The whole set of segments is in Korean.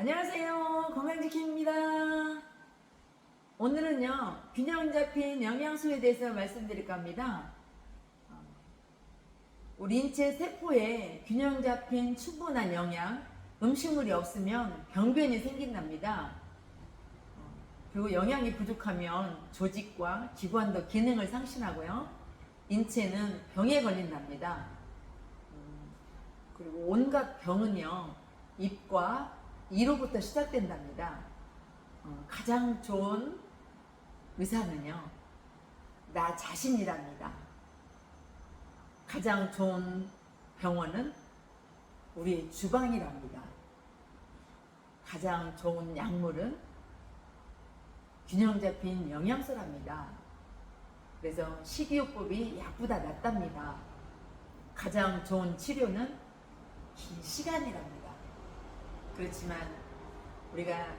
안녕하세요. 건강지킴입니다. 오늘은요, 균형 잡힌 영양소에 대해서 말씀드릴까 합니다. 어, 우리 인체 세포에 균형 잡힌 충분한 영양, 음식물이 없으면 병변이 생긴답니다. 어, 그리고 영양이 부족하면 조직과 기관도 기능을 상실하고요. 인체는 병에 걸린답니다. 음, 그리고 온갖 병은요, 입과 이로부터 시작된답니다. 어, 가장 좋은 의사는요, 나 자신이랍니다. 가장 좋은 병원은 우리 주방이랍니다. 가장 좋은 약물은 균형 잡힌 영양소랍니다. 그래서 식이요법이 약보다 낫답니다. 가장 좋은 치료는 긴 시간이랍니다. 그렇지만 우리가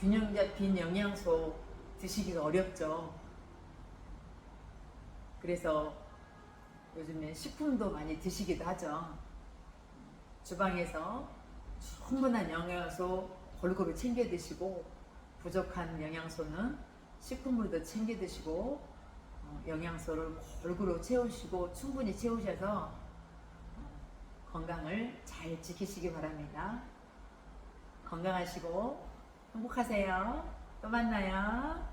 균형 잡힌 영양소 드시기가 어렵죠. 그래서 요즘에 식품도 많이 드시기도 하죠. 주방에서 충분한 영양소 골고루 챙겨 드시고 부족한 영양소는 식품으로도 챙겨 드시고 어, 영양소를 골고루 채우시고 충분히 채우셔서 어, 건강을 잘 지키시기 바랍니다. 건강하시고 행복하세요. 또 만나요.